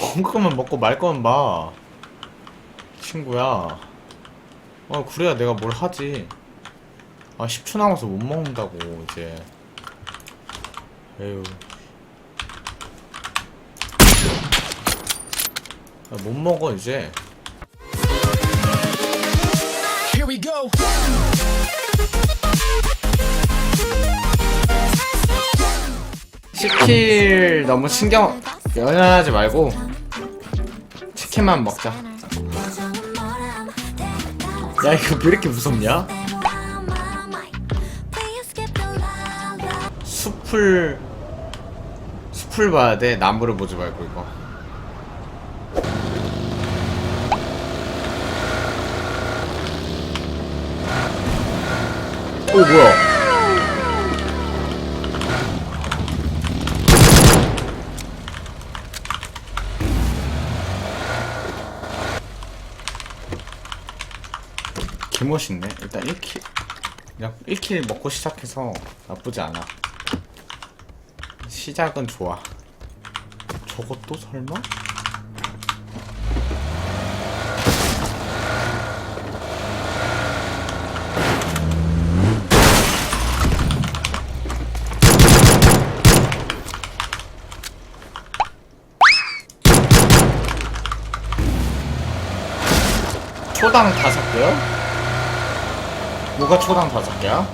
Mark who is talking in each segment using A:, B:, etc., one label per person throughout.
A: 엉거만 먹고 말 거면 봐. 친구야. 어, 그래야 내가 뭘 하지. 아, 10초 남아서 못 먹는다고, 이제. 에휴. 아, 못 먹어, 이제.
B: Here we go.
A: 치킨 너무 신경 연연하지 말고 치킨만 먹자. 야 이거 왜 이렇게 무섭냐? 숲을 숲을 봐야 돼. 나무를 보지 말고 이거. 오 뭐야? 개멋있네. 일단 1킬. 그냥 1킬 먹고 시작해서 나쁘지 않아. 시작은 좋아. 저것도 설마? 초당 다섯 개요? 뭐가 초당 다섯 개야?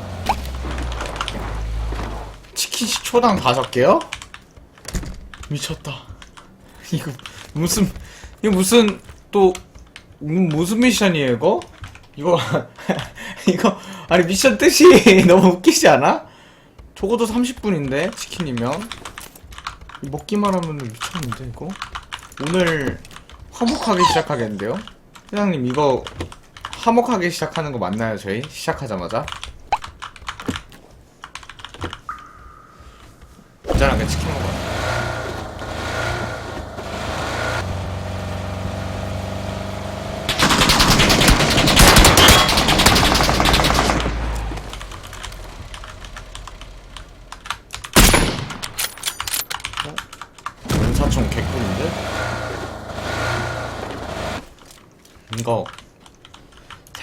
A: 치킨이 초당 다섯 개요? 미쳤다. 이거 무슨 이거 무슨 또 음, 무슨 미션이에요 이거? 이거 이거 아니 미션 뜻이 너무 웃기지 않아? 적어도 30분인데 치킨이면 먹기만 하면 미쳤는데 이거 오늘 화목하게 시작하겠는데요? 회장님 이거 화목하게 시작하는 거 맞나요 저희? 시작하자마자? 안전하게 치킨 먹어요 어? 연사총 개꿀인데? 이거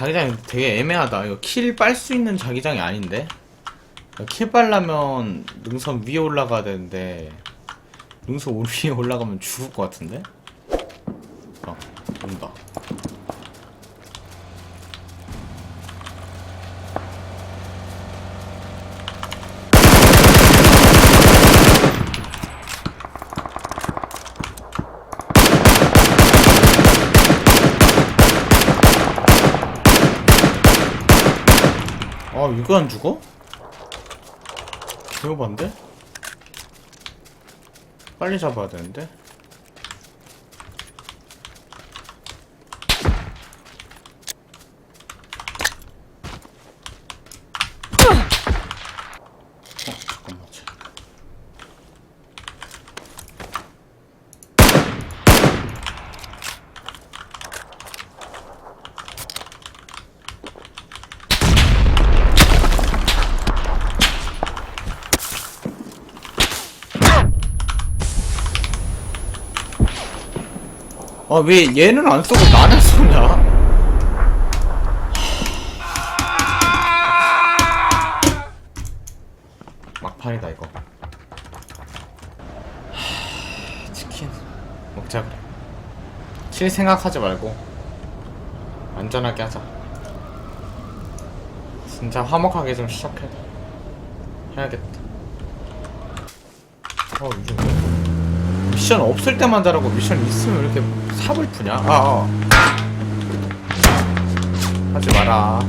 A: 자기장이 되게 애매하다. 이거 킬 빨 수 있는 자기장이 아닌데? 킬 빨려면 능선 위에 올라가야 되는데 능선 위에 올라가면 죽을 것 같은데? 아, 온다. 아, 이거 안 죽어? 개오반데? 빨리 잡아야 되는데? 아, 왜 얘는 안 쏘고 나는 쏘냐? 막판이다, 이거. 하, 치킨. 먹자, 그래. 킬 생각하지 말고. 안전하게 하자. 진짜 화목하게 좀 시작해. 해야겠다. 어, 이게 왜? 미션 없을 때만 잘하고 미션 있으면 왜 이렇게 삽을 푸냐? 아, 아. 하지 마라.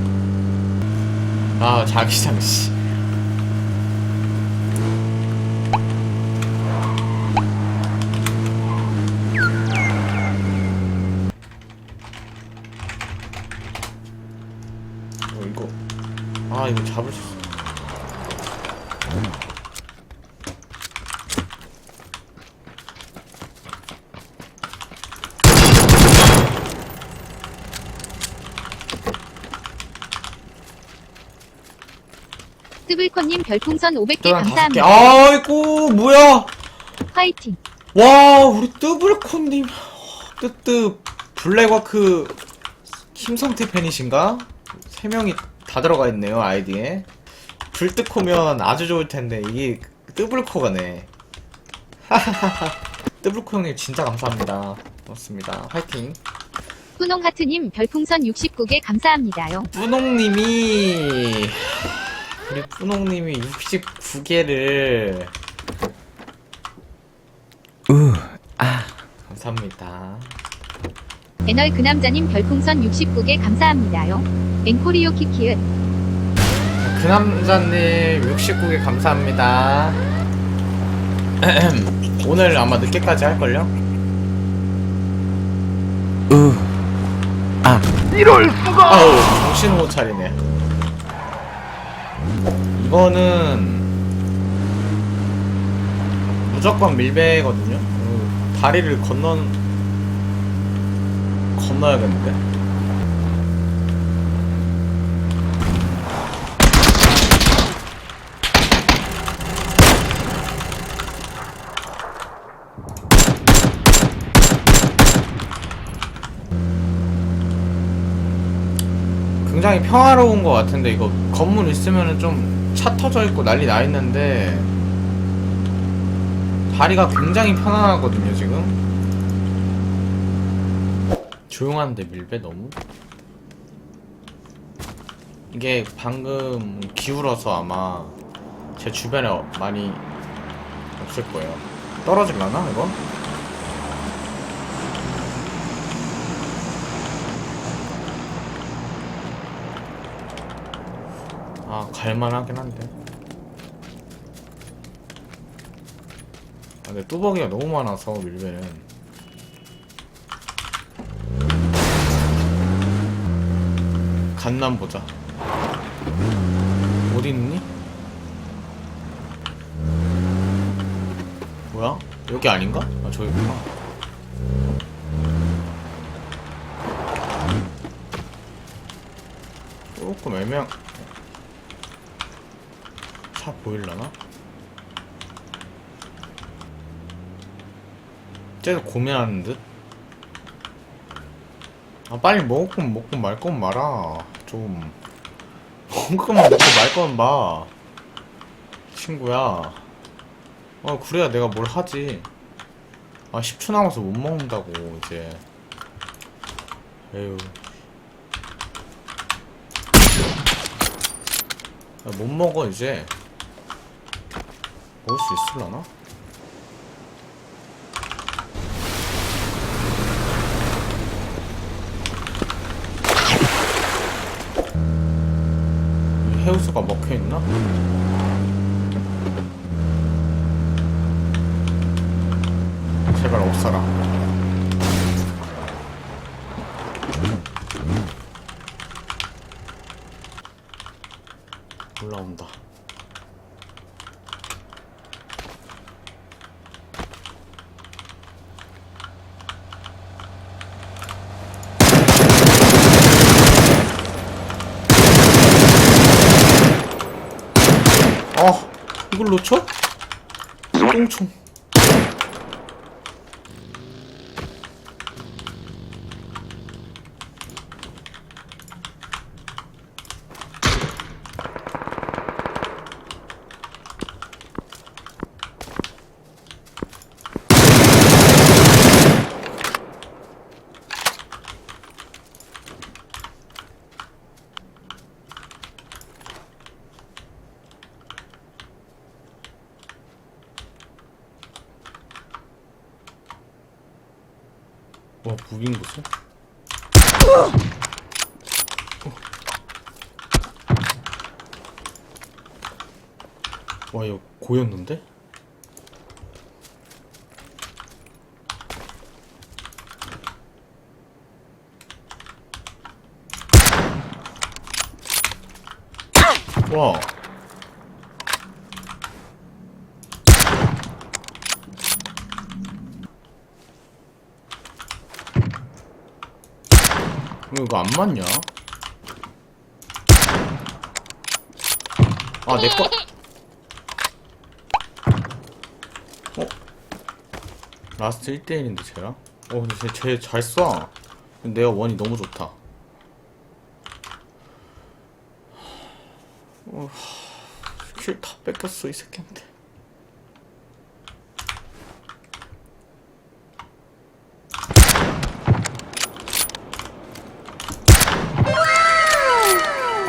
A: 아, 자기장 씨. 어. 아, 이거 잡을 수 있어.
C: 뜨블커님 별풍선 500개
A: 또한 다섯 개.
C: 감사합니다.
A: 아이고, 뭐야?
C: 화이팅.
A: 와 우리 뜨블코님 뜨뜨 블랙워크 김성태 팬이신가? 세 명이 다 들어가 있네요 아이디에 불뜨코면 아주 좋을 텐데 이게 뜨블코가네 하하하하 뜨블코 형님 진짜 감사합니다 고맙습니다 화이팅
C: 후농하트님 별풍선 69개 감사합니다요.
A: 뿌농님이 우리 뿌농님이 69개를 우 아 감사합니다
C: 애널 그 남자님 별풍선 69개 감사합니다요. 앵코리오 키키읒
A: 그 남자님 69개 감사합니다. 오늘 아마 늦게까지 할걸요? 으, 아. 이럴 수가! 아우, 정신을 못 차리네. 이거는 무조건 밀배거든요? 그 다리를 건너, 건너야겠는데? 굉장히 평화로운 것 같은데 이거 건물 있으면은 좀 차 터져 있고 난리 나 있는데 다리가 굉장히 편안하거든요 지금. 조용한데 밀배 너무? 이게 방금 기울어서 아마 제 주변에 많이 없을 거예요. 떨어질라나 이거? 아, 갈만하긴 한데. 아, 근데 뚜벅이가 너무 많아서 밀배는. 간남 보자. 어디 있니? 뭐야? 여기 아닌가? 아, 저기구나. 조금 애매한. 차 보일라나? 쟤도 고민하는 듯? 아 빨리 먹을 거면 먹고 말 거면 말아 좀. 먹을 거면 먹고 말 거면 봐 친구야. 어 그래야 내가 뭘 하지? 아 10초 남아서 못 먹는다고 이제. 에휴. 아, 못 먹어 이제 먹을 수 있을라나? 이 해우수가 먹혀있나? 제발 없어라 올라온다 아 이걸 놓쳐? 똥총 와 무빙 보소. 와 이거 고였는데? 와 왜 이거 안 맞냐? 아, 내 거. 어? 라스트 1대1인데 쟤랑? 어 근데 쟤잘 쏴. 내가 원이 너무 좋다. 어, 킬다 뺏겼어 이 새끼한테.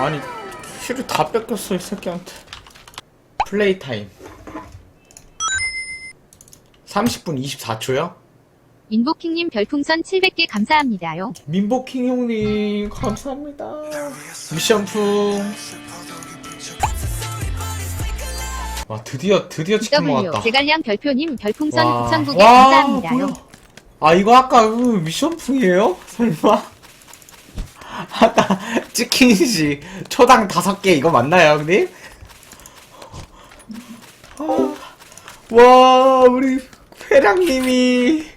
A: 아니 킬을 다 뺏겼어 이 새끼한테. 플레이 타임. 30분 24초요?
C: 인보킹님 별풍선 700개 감사합니다요.
A: 민보킹 형님 감사합니다. 미션풍. 와 드디어 드디어 치킨
C: W
A: 먹었다.
C: 제갈량 별표님 별풍선
A: 와.
C: 9,000개개
A: 와,
C: 감사합니다요.
A: 뭐야. 아 이거 아까 그 미션풍이에요? 설마? 치킨시 초당 다섯 개 이거 맞나요, 형님? 아, 와 우리 회장님이